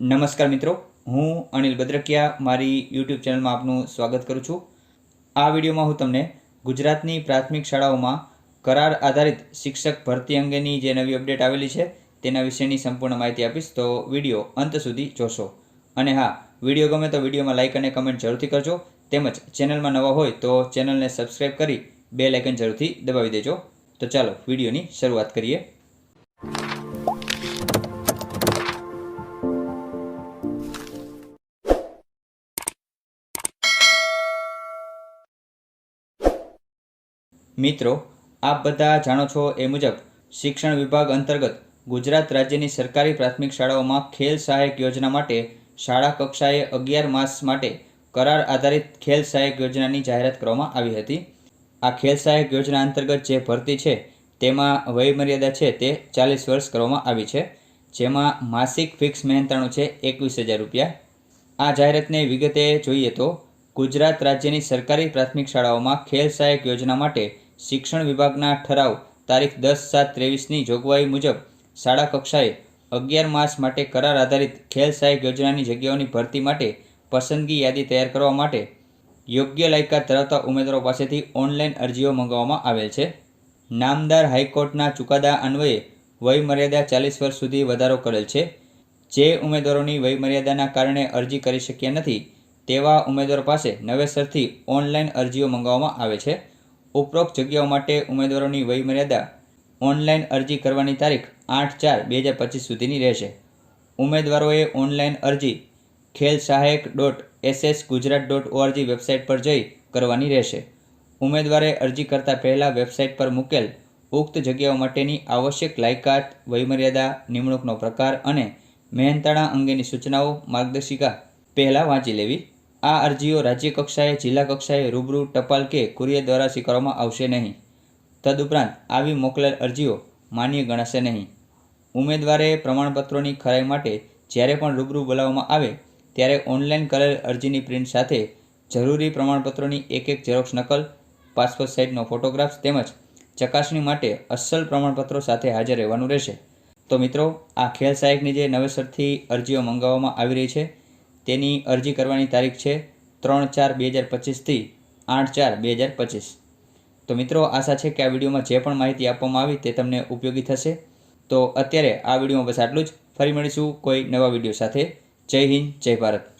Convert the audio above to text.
નમસ્કાર મિત્રો, હું અનિલ બદ્રકિયા મારી યુટ્યુબ ચેનલમાં આપનું સ્વાગત કરું છું. આ વિડીયોમાં હું તમને ગુજરાતની પ્રાથમિક શાળાઓમાં કરાર આધારિત શિક્ષક ભરતી અંગેની જે નવી અપડેટ આવેલી છે, તેના વિશેની સંપૂર્ણ માહિતી આપીશ. તો વીડિયો અંત સુધી જોશો. અને હા, વીડિયો ગમે તો વિડીયોમાં લાઇક અને કમેન્ટ જરૂરથી કરજો. તેમજ ચેનલમાં નવા હોય તો ચેનલને સબસ્ક્રાઇબ કરી બે લાઇકન જરૂરથી દબાવી દેજો. તો ચાલો વિડીયોની શરૂઆત કરીએ. મિત્રો, આપ બધા જાણો છો એ મુજબ શિક્ષણ વિભાગ અંતર્ગત ગુજરાત રાજ્યની સરકારી પ્રાથમિક શાળાઓમાં ખેલ સહાયક યોજના માટે શાળા કક્ષાએ અગિયાર માસ માટે કરાર આધારિત ખેલ સહાયક યોજનાની જાહેરાત કરવામાં આવી હતી. આ ખેલ સહાયક યોજના અંતર્ગત જે ભરતી છે તેમાં વયમર્યાદા છે તે ચાલીસ વર્ષ કરવામાં આવી છે, જેમાં માસિક ફિક્સ મહેનતાણું છે એકવીસ હજાર રૂપિયા. આ જાહેરાતને વિગતે જોઈએ તો ગુજરાત રાજ્યની સરકારી પ્રાથમિક શાળાઓમાં ખેલ સહાયક યોજના માટે શિક્ષણ વિભાગના ઠરાવ તારીખ દસ સાત ત્રેવીસની જોગવાઈ મુજબ શાળા કક્ષાએ અગિયાર માસ માટે કરાર આધારિત ખેલ સહાયક યોજનાની જગ્યાઓની ભરતી માટે પસંદગી યાદી તૈયાર કરવા માટે યોગ્ય લાયકાત ધરાવતા ઉમેદવારો પાસેથી ઓનલાઈન અરજીઓ મંગાવવામાં આવેલ છે. નામદાર હાઈકોર્ટના ચુકાદા અન્વયે વયમર્યાદા ચાલીસ વર્ષ સુધી વધારો કરેલ છે. જે ઉમેદવારોની વયમર્યાદાના કારણે અરજી કરી શક્યા નથી તેવા ઉમેદવારો પાસે નવેસરથી ઓનલાઈન અરજીઓ મંગાવવામાં આવે છે. ઉપરોક્ત જગ્યાઓ માટે ઉમેદવારોની વયમર્યાદા ઓનલાઈન અરજી કરવાની તારીખ આઠ ચાર બે હજાર પચીસ સુધીની રહેશે. ઉમેદવારોએ ઓનલાઈન અરજી ખેલ સહાયક dot SS Gujarat dot ORG website પર જઈ કરવાની રહેશે. ઉમેદવારે અરજી કરતા પહેલાં વેબસાઇટ પર મૂકેલ ઉક્ત જગ્યાઓ માટેની આવશ્યક લાયકાત, વયમર્યાદા, નિમણૂકનો પ્રકાર અને મહેનતાણા અંગેની સૂચનાઓ, માર્ગદર્શિકા પહેલાં વાંચી લેવી. આ અરજીઓ રાજ્ય કક્ષાએ, જિલ્લા કક્ષાએ રૂબરૂ ટપાલ કે કુરિયર દ્વારા સ્વીકારવામાં આવશે નહીં. તદુપરાંત આવી મોકલેલ અરજીઓ માન્ય ગણાશે નહીં. ઉમેદવારે પ્રમાણપત્રોની ખરાઈ માટે જ્યારે પણ રૂબરૂ બોલાવવામાં આવે, ત્યારે ઓનલાઈન કરેલ અરજીની પ્રિન્ટ સાથે જરૂરી પ્રમાણપત્રોની એક એક ઝેરોક્ષ નકલ, પાસપોર્ટ સાઇઝનો ફોટોગ્રાફ્સ તેમજ ચકાસણી માટે અસલ પ્રમાણપત્રો સાથે હાજર રહેવાનું રહેશે. તો મિત્રો, આ ખેલ સહાયકની જે નવેસરથી અરજીઓ મંગાવવામાં આવી રહી છે તેની અરજી કરવાની તારીખ છે ત્રણ ચાર બે હજાર પચીસથી આઠ ચાર બે હજાર પચીસ. તો મિત્રો, આશા છે કે આ વિડીયોમાં જે પણ માહિતી આપવામાં આવી તે તમને ઉપયોગી થશે. તો અત્યારે આ વિડીયોમાં બસ આટલું જ. ફરી મળીશું કોઈ નવા વીડિયો સાથે. જય હિન્દ, જય ભારત.